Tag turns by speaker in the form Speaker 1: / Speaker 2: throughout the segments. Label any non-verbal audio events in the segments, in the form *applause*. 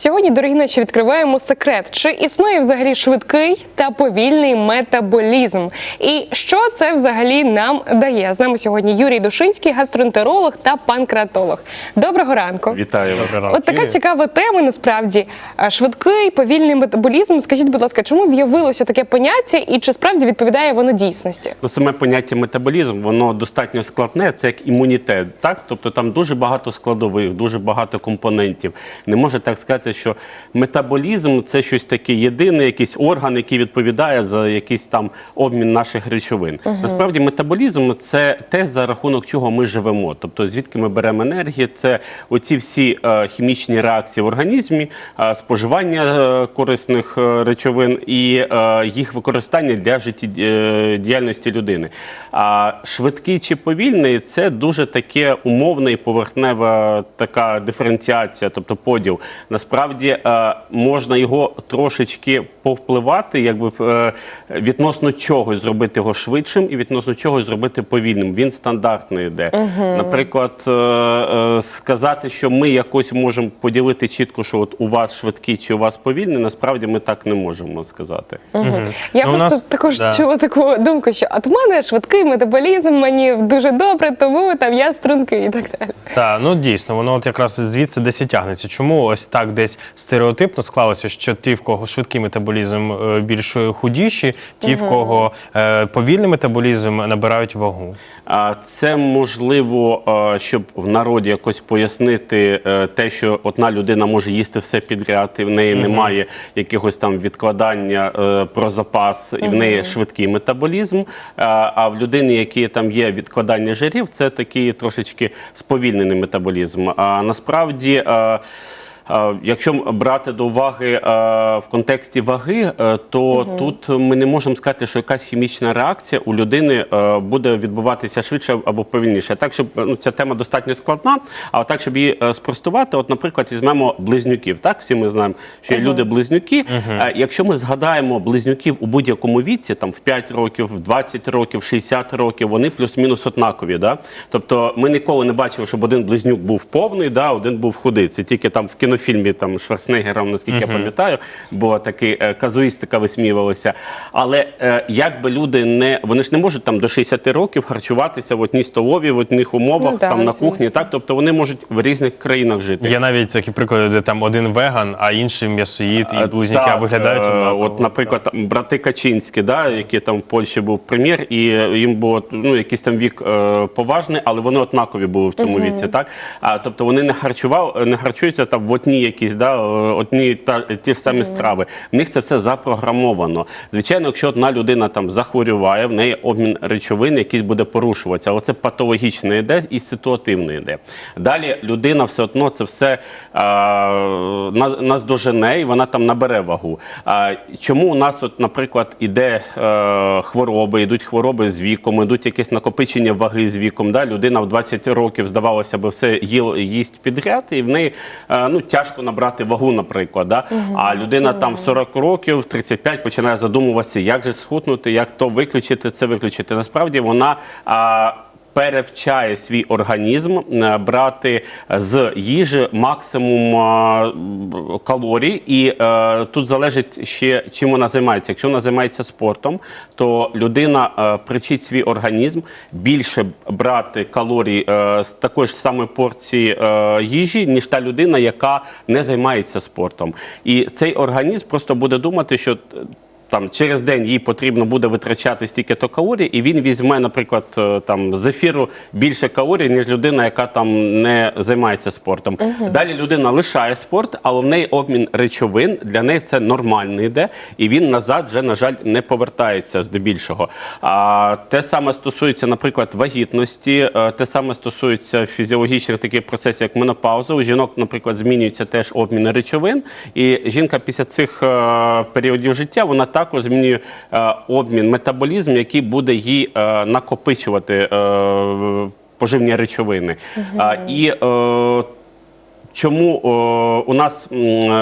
Speaker 1: Сьогодні, дорогі наші, відкриваємо секрет, чи існує взагалі швидкий та повільний метаболізм, і що це взагалі нам дає. З нами сьогодні Юрій Душинський, гастроентеролог та панкреатолог. Доброго ранку.
Speaker 2: Вітаю вас.
Speaker 1: От така цікава тема насправді швидкий повільний метаболізм. Скажіть, будь ласка, чому з'явилося таке поняття, і чи справді відповідає воно дійсності?
Speaker 2: Ну, саме поняття метаболізм, воно достатньо складне, це як імунітет. Так? Тобто там дуже багато складових, дуже багато компонентів. Не можна так сказати, що метаболізм це щось таке єдине, якийсь орган, який відповідає за якийсь там обмін наших речовин. Насправді, метаболізм це те, за рахунок чого ми живемо. Тобто, звідки ми беремо енергію, це оці всі е, хімічні реакції в організмі, е, споживання е, корисних е, речовин і е, їх використання для життєдіяльності людини. А швидкий чи повільний це дуже таке умовне і поверхнева така диференціація, тобто поділ. Насправді е, можна його трошечки повпливати, якби е, відносно чогось зробити його швидшим і відносно чогось зробити повільним. Він стандартний йде. Наприклад, е, е, сказати, що ми якось можемо поділити чітко, що от у вас швидкий чи у вас повільний, насправді ми так не можемо сказати.
Speaker 1: Я
Speaker 3: Ну,
Speaker 1: просто
Speaker 3: нас-
Speaker 1: також
Speaker 3: да.
Speaker 1: чула таку думку, що от в мене швидкий метаболізм, мені дуже добре, тому там я стрункий і так далі.
Speaker 3: Так, ну дійсно, воно от якраз звідси десь і тягнеться. Чому ось так десь стереотипно склалося, що ті, в кого швидкий метаболізм е, більш худіші, ті, в кого е, повільний метаболізм набирають вагу.
Speaker 2: А Це можливо, е, щоб в народі якось пояснити те, що одна людина може їсти все підряд, і в неї немає якихось там відкладання про запас, і в неї швидкий метаболізм. А в людини, які там є відкладання жирів, це такий трошечки сповільнений метаболізм. А насправді. Якщо брати до уваги е, в контексті ваги, е, то тут ми не можемо сказати, що якась хімічна реакція у людини е, буде відбуватися швидше або повільніше. Так, щоб ну, ця тема достатньо складна, а так, щоб її спростувати, от, наприклад, візьмемо близнюків. Так, всі ми знаємо, що є люди-близнюки. Е, Якщо ми згадаємо близнюків у будь-якому віці, там в 5 років, в 20 років, 60 років, вони плюс-мінус однакові. Да? Тобто ми ніколи не бачили, щоб один близнюк був повний, да, один був худий. Це тільки там в кінофільмі там Шварценеггером, наскільки я пам'ятаю, була така е, казуїстика висміювалася. Але е, як би люди не вони ж не можуть там до 60 років харчуватися в одній столові, в одних умовах,
Speaker 1: Ну, да,
Speaker 2: там на
Speaker 1: звісно.
Speaker 2: кухні. Так, тобто вони можуть в різних країнах жити.
Speaker 3: Є навіть такі приклади, де там один веган, а інший м'ясоїд, і
Speaker 2: Е,
Speaker 3: близнюки
Speaker 2: так,
Speaker 3: виглядають
Speaker 2: е,
Speaker 3: однаково.
Speaker 2: От, наприклад, там, брати Качинські, да, які там в Польщі був прем'єр, і їм було ну, якийсь там вік е, поважний, але вони однакові були в цьому віці. Так? А, тобто вони не харчував, не харчуються там в одній якісь, да, одні та ті ж самі страви. В них це все запрограмовано. Звичайно, якщо одна людина там захворюває, в неї обмін речовин якийсь буде порушуватися, але це патологічно йде і ситуативно йде. Далі людина все одно це все а, нас, нас дожене, і вона там набере вагу. А, чому у нас, от, наприклад, іде е, хвороби, йдуть хвороби з віком, йдуть якесь накопичення ваги з віком. Да? Людина в 20 років, здавалося б, все їсть підряд, і в неї е, ну, тяжко набрати вагу, наприклад. Да? А людина там в 40 років, в 35 починає задумуватися, як же схутнути, як то виключити, це виключити. Насправді вона. А, перевчає свій організм е, брати з їжі максимум е, калорій, і е, тут залежить ще чим вона займається. Якщо вона займається спортом, то людина е, привчить свій організм більше брати калорій е, з такої ж самої порції е, їжі, ніж та людина, яка не займається спортом. І цей організм просто буде думати, що. Там через день їй потрібно буде витрачати стільки то калорій, і він візьме, наприклад, е, там з ефіру більше калорій, ніж людина, яка там не займається спортом. Далі людина лишає спорт, але в неї обмін речовин для неї це нормально йде, і він назад вже, на жаль, не повертається здебільшого. А те саме стосується, наприклад, вагітності, е, те саме стосується фізіологічних таких процесів, як менопауза. У жінок, наприклад, змінюється теж обмін речовин, і жінка після цих е, періодів життя вона також змінює е, обмін, метаболізм, який буде їй е, накопичувати е, поживні речовини. А, і Чому о, у нас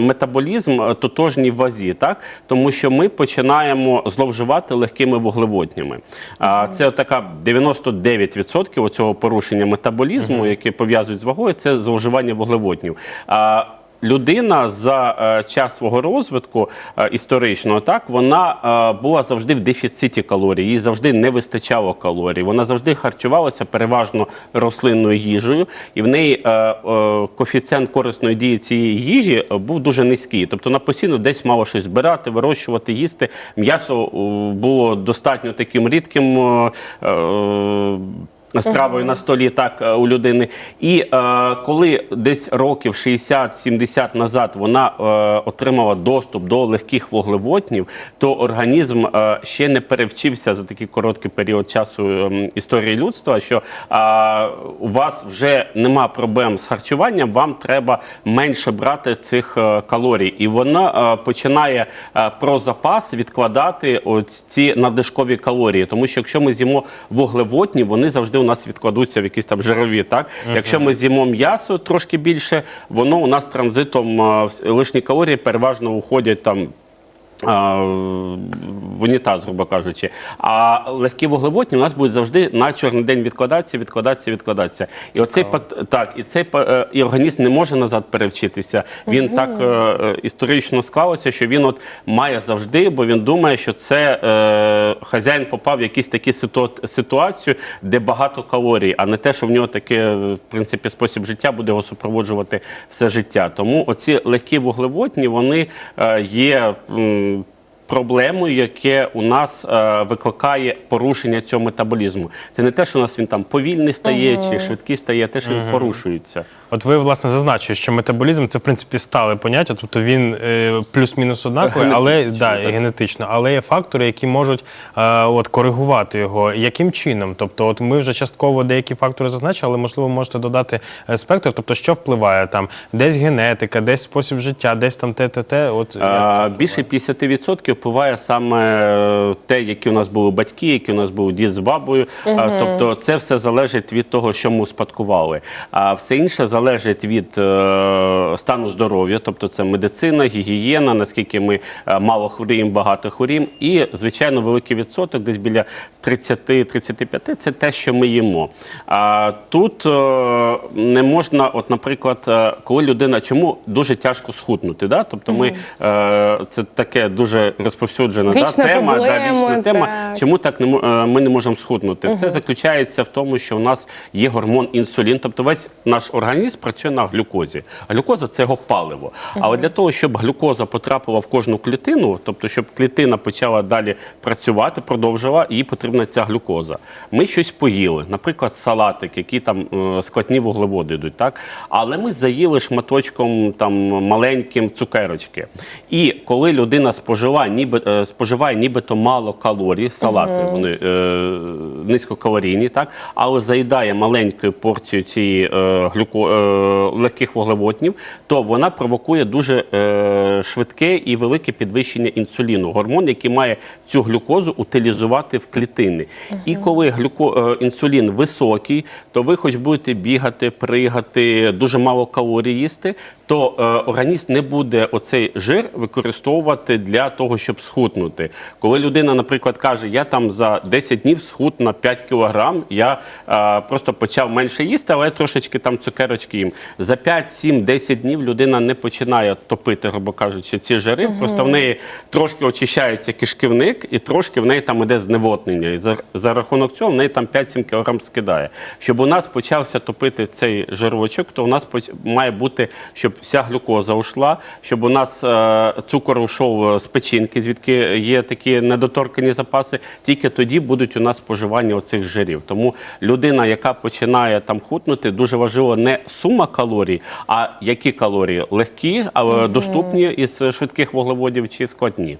Speaker 2: метаболізм тотожній вазі, так тому що ми починаємо зловживати легкими вуглеводнями. А це така 99% цього порушення метаболізму, яке пов'язують з вагою, це зловживання вуглеводнів. А людина за е, час свого розвитку е, історичного, так вона е, була завжди в дефіциті калорій, їй завжди не вистачало калорій. Вона завжди харчувалася переважно рослинною їжею, і в неї коефіцієнт корисної дії цієї їжі був дуже низький. Тобто вона постійно десь мала щось збирати, вирощувати, їсти. М'ясо було достатньо таким рідким. Е, е, Стравою на столі так е, у людини. І е, коли десь років 60-70 назад вона е, отримала доступ до легких вуглеводнів, то організм е, ще не перевчився за такий короткий період часу ем, історії людства, що е, у вас вже нема проблем з харчуванням, вам треба менше брати цих е, калорій. І вона е, починає е, про запас відкладати ось ці надлишкові калорії. Тому що якщо ми з'їмо вуглеводні, вони завжди у нас відкладуться в якісь там жирові. Так? Якщо ми з'їмо м'ясо трошки більше, воно у нас транзитом лишні калорії переважно уходять там. В унітаз, грубо кажучи. А легкі вуглеводні у нас будуть завжди на чорний день відкладатися, відкладатися, відкладатися. І оцей так, і цей е, і організм не може назад перевчитися. Він так е, е, історично склалося, що він от має завжди, бо він думає, що це е, хазяїн попав в якісь такі ситу- ситуацію, де багато калорій, а не те, що в нього таке в принципі спосіб життя буде його супроводжувати все життя. Тому оці легкі вуглеводні вони е, є. Проблемою, яке у нас е, викликає порушення цього метаболізму. Це не те, що у нас він там повільний стає чи швидкий стає, а те, що він порушується.
Speaker 3: От ви власне зазначили, що метаболізм це в принципі стале поняття, тобто він е, плюс-мінус однаковий, але да,
Speaker 2: так.
Speaker 3: генетично, але є фактори, які можуть е, от коригувати його. Яким чином? Тобто, от ми вже частково деякі фактори зазначили, але можливо можете додати е, спектр. Тобто, що впливає там, десь генетика, десь спосіб життя, десь там те, те, те. От
Speaker 2: А, Більше 50% впливає саме е, те, які у нас були батьки, які у нас був дід з бабою. А, Тобто це все залежить від того, що ми успадкували. А все інше залежить від е, стану здоров'я, тобто це медицина, гігієна, наскільки ми е, мало хворіємо, багато хворіємо. І, звичайно, великий відсоток, десь біля 30-35 це те, що ми їмо. А тут е, не можна, от, наприклад, коли людина, чому дуже тяжко схуднути, да? тобто ми е, це таке дуже розповсюджена да,
Speaker 1: Вічна
Speaker 2: тема, да,
Speaker 1: проблема,
Speaker 2: вічна тема. Чому так не е, ми не можемо схуднути? Все заключається в тому, що у нас є гормон інсулін, тобто весь наш організм працює на глюкозі. Глюкоза це його паливо. Але для того, щоб глюкоза потрапила в кожну клітину, тобто щоб клітина почала далі працювати, продовжила, їй потрібна ця глюкоза. Ми щось поїли, наприклад, салатик, які там е, складні вуглеводи йдуть, так? Але ми заїли шматочком там маленьким цукерочки. І коли людина спожила, ніби е, споживає нібито мало калорій, салати вони е, низькокалорійні, так, але заїдає маленькою порцією цієї е, глюко, е, легких вуглеводнів, то вона провокує дуже е, швидке і велике підвищення інсуліну, гормон, який має цю глюкозу утилізувати в клітини. І коли глюко, е, інсулін високий, то ви хоч будете бігати, пригати, дуже мало калорій їсти, то е, організм не буде оцей жир використовувати для того, щоб схуднути. Коли людина, наприклад, каже, я там за 10 днів схуд на 5 кілограм, я е, просто почав менше їсти, але трошечки там цукерочки їм. За 5, 7, 10 днів людина не починає топити, грубо кажучи, ці жири. Просто в неї трошки очищається кишківник, і трошки в неї там іде зневоднення. І за, за рахунок цього в неї там 5-7 кілограм скидає. Щоб у нас почався топити цей жирочок, то у нас має бути, щоб вся глюкоза ушла, щоб у нас е, цукор ушов з печінки, звідки є такі недоторкані запаси. Тільки тоді будуть у нас споживання оцих жирів. Тому людина, яка починає там хутнути, дуже важливо не сума калорій, а які калорії легкі, але доступні із швидких вуглеводів чи складні.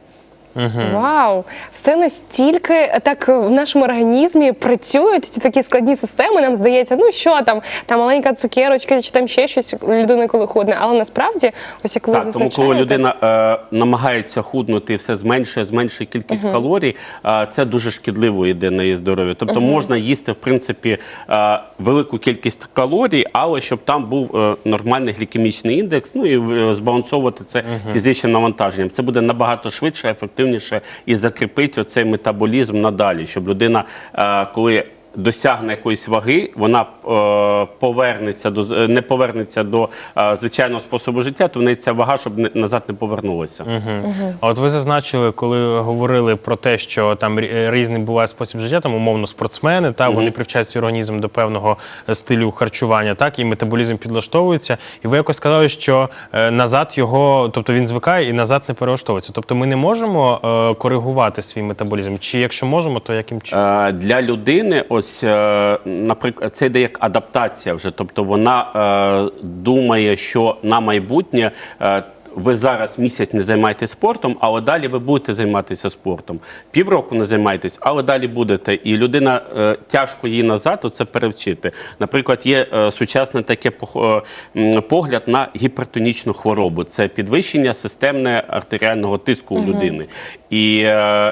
Speaker 1: Вау, все настільки так в нашому організмі працюють ці такі складні системи. Нам здається, ну що там, там маленька цукерочка, чи там ще щось людини, коли ходне. Але насправді, ось як ви
Speaker 2: Так, тому коли людина е, намагається худнути, все зменшує, зменшує кількість калорій, е, це дуже шкідливо йде на її здоров'я. Тобто можна їсти в принципі е, велику кількість калорій, але щоб там був е, нормальний глікемічний індекс, ну і е, збалансовувати це фізичним навантаженням. Це буде набагато швидше, ефективніше і закріпить оцей метаболізм надалі, щоб людина, е, коли досягне якоїсь ваги, вона е, повернеться до не повернеться до е, звичайного способу життя, то в неї ця вага, щоб назад не повернулася.
Speaker 3: А от ви зазначили, коли говорили про те, що там рі- різний буває спосіб життя, там умовно спортсмени, та вони привчають свій організм до певного е, стилю харчування, так і метаболізм підлаштовується. І ви якось сказали, що назад його, тобто він звикає і назад не перелаштовується. Тобто ми не можемо коригувати свій метаболізм. Чи якщо можемо, то яким чином?
Speaker 2: Для людини, ось, е, наприклад, це йде як адаптація вже. Тобто вона е, думає, що на майбутнє. Ви зараз місяць не займаєтесь спортом, але далі ви будете займатися спортом. Півроку не займаєтесь, але далі будете. І людина е, тяжко їй назад це перевчити. Наприклад, є е, сучасне таке е, погляд на гіпертонічну хворобу. Це підвищення системне артеріального тиску у людини. І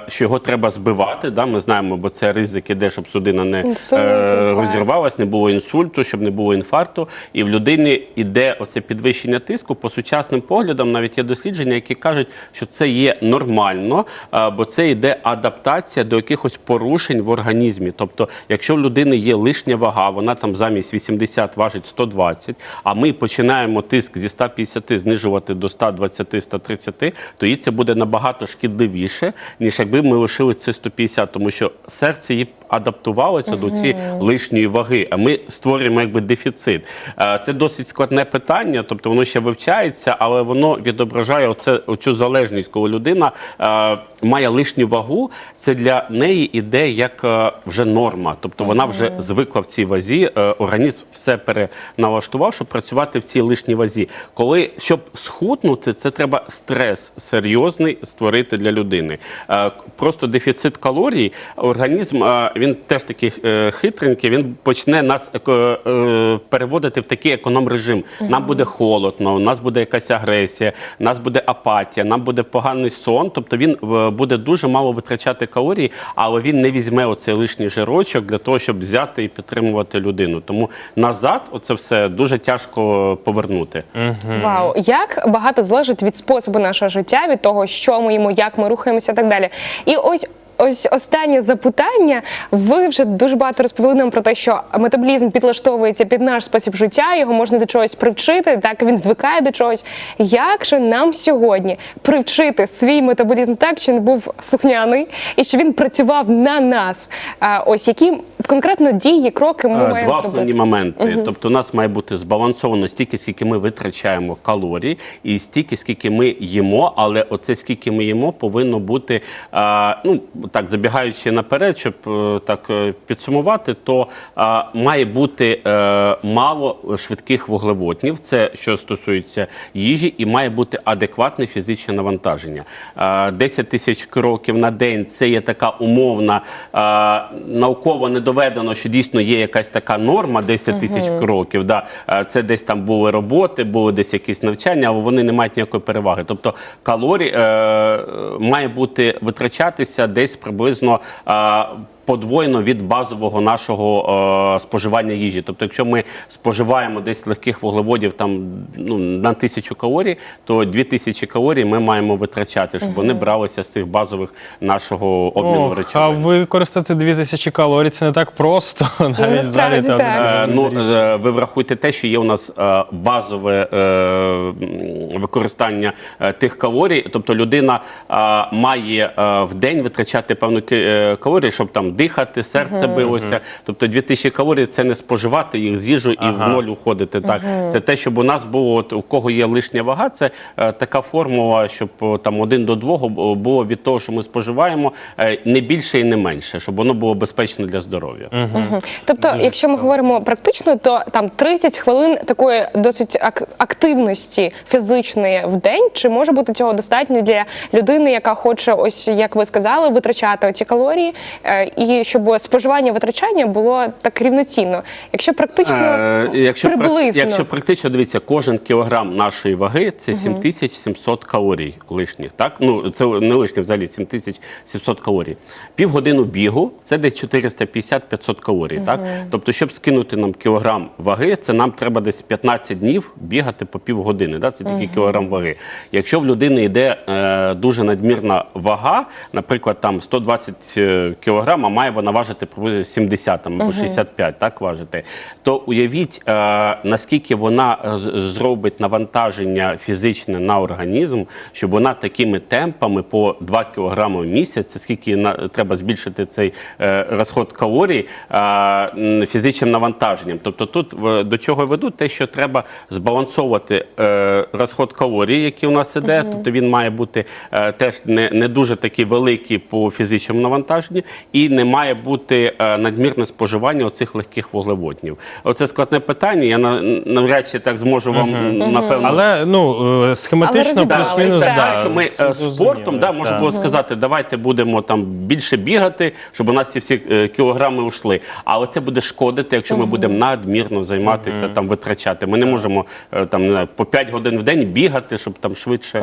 Speaker 2: що його треба збивати, да, ми знаємо, бо це ризик іде, щоб судина не
Speaker 1: Інсульт,
Speaker 2: е, розірвалась, не було інсульту, щоб не було інфаркту. І в людини іде оце підвищення тиску. По сучасним поглядам навіть є дослідження, які кажуть, що це є нормально, е, бо це йде адаптація до якихось порушень в організмі. Тобто, якщо в людини є лишня вага, вона там замість 80 важить 120, а ми починаємо тиск зі 150 знижувати до 120-130, то їй це буде набагато шкідливіше, ніж якби ми лишили це 150, тому що серце її адаптувалося до цієї лишньої ваги, а ми створюємо якби дефіцит. Е, Це досить складне питання, тобто воно ще вивчається, але воно відображає оце, оцю залежність, коли людина е, має лишню вагу, це для неї іде як е, вже норма. Тобто вона вже звикла в цій вазі, е, організм все переналаштував, щоб працювати в цій лишній вазі. Коли щоб схуднути, це треба стрес серйозний створити для людини. Е, Просто дефіцит калорій, організм е, він теж такий е, хитренький, він почне нас еко- е, переводити в такий економ-режим. Нам буде холодно, у нас буде якась агресія, у нас буде апатія, нам буде поганий сон. Тобто він е, буде дуже мало витрачати калорій, але він не візьме оцей лишній жирочок для того, щоб взяти і підтримувати людину. Тому назад оце все дуже тяжко повернути.
Speaker 1: Вау, як багато залежить від способу нашого життя, від того, що ми їмо, як ми рухаємося, і так далі. І ось. Ось останнє запитання. Ви вже дуже багато розповіли нам про те, що метаболізм підлаштовується під наш спосіб життя, його можна до чогось привчити, так він звикає до чогось. Як же нам сьогодні привчити свій метаболізм так, щоб він був сухняний і щоб він працював на нас? Ось які конкретно дії, кроки ми
Speaker 2: Е,
Speaker 1: маємо
Speaker 2: Два основні моменти. Тобто, у нас має бути збалансовано стільки, скільки ми витрачаємо калорій, і стільки, скільки ми їмо. Але оце скільки ми їмо, повинно бути е, ну так забігаючи наперед, щоб е, так е, підсумувати, то е, має бути е, мало швидких вуглеводнів. Це що стосується їжі, і має бути адекватне фізичне навантаження. Е, 10 тисяч кроків на день це є така умовна, е, науково не доведено, що дійсно є якась така норма 10 тисяч кроків. Да. Е, Це десь там були роботи, були десь якісь навчання, але вони не мають ніякої переваги. Тобто калорій е, має бути витрачатися десь приблизно. Подвоєно від базового нашого е, споживання їжі. Тобто, якщо ми споживаємо десь легких вуглеводів там ну на тисячу калорій, то дві тисячі калорій ми маємо витрачати, щоб вони бралися з цих базових нашого обміну
Speaker 3: Ох, а
Speaker 2: речовин.
Speaker 3: використати 2000 калорій це не так просто. *laughs* Навіть в залі
Speaker 1: насправді
Speaker 3: там
Speaker 1: так.
Speaker 2: Е, Ну, е, ви врахуйте те, що є у нас е, базове е, використання е, тих калорій. Тобто людина е, має е, в день витрачати певну ки- е, щоб там дихати, серце билося. Тобто 2000 калорій це не споживати їх з їжу і в ноль уходити. Так, це те, щоб у нас було, от, у кого є лишня вага, це е, така формула, щоб там один до двох було від того, що ми споживаємо, е, не більше і не менше, щоб воно було безпечно для здоров'я.
Speaker 1: Мгм. Тобто, якщо ми говоримо практично, то там 30 хвилин такої досить ак- активності фізичної в день, чи може бути цього достатньо для людини, яка хоче, ось як ви сказали, витрачати ці калорії, е, і щоб споживання витрачання було так рівноцінно. Якщо практично
Speaker 2: Е, якщо, прак-
Speaker 1: приблизно.
Speaker 2: якщо практично дивіться, кожен кілограм нашої ваги це 7700 калорій лишніх. Так? Ну, це не лишніх взагалі 7700 калорій. Півгодину бігу це десь 450-500 калорій. Так? Тобто, щоб скинути нам кілограм ваги, це нам треба десь 15 днів бігати по півгодини. Да? Це тільки кілограм ваги. Якщо в людини йде е, дуже надмірна вага, наприклад, там 120 е, кілограм, а має вона важити приблизно 70 там, або 65, так важити. То уявіть, е, наскільки вона зробить навантаження фізичне на організм, щоб вона такими темпами по 2 кг в місяць, скільки на, треба збільшити цей е, розход калорій е, фізичним навантаженням. Тобто тут в- до чого ведуть те, що треба збалансовувати е, розход калорій, який у нас іде. Тобто він має бути е, теж не, не дуже такий великий по фізичному навантаженню, і не має бути е, надмірне споживання оцих легких вуглеводнів. Оце складне питання. Я на, навряд чи так зможу вам напевно.
Speaker 3: Але ну е, схематично плюс-мінус да,
Speaker 2: що ми е, спортом да, можна було сказати, давайте будемо там більше бігати, щоб у нас ці всі кілограми ушли. Але це буде шкодити, якщо ми будемо надмірно займатися, там витрачати. Ми не можемо там не знаю, по 5 годин в день бігати, щоб там швидше.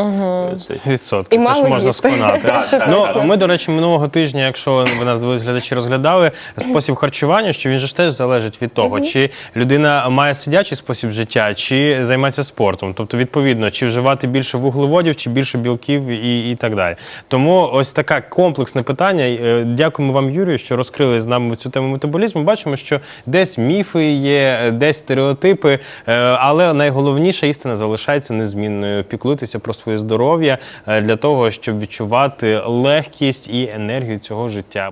Speaker 3: Відсотки. Це ж можна сконати. Ну, ми, до речі, минулого тижня, якщо ви нас дивились, глядачі розглядали, спосіб харчування, що він же ж теж залежить від того, чи людина має сидячий спосіб життя, чи займається спортом. Тобто, відповідно, чи вживати більше вуглеводів, чи більше білків і, і так далі. Тому ось таке комплексне питання. Е, Дякуємо вам, Юрію, що розкрили з нами цю тему метаболізму. Бачимо, що десь міфи є, десь стереотипи, е, але найголовніша істина залишається незмінною. Піклуйтеся про своє здоров'я е, для того, щоб відчувати легкість і енергію цього життя.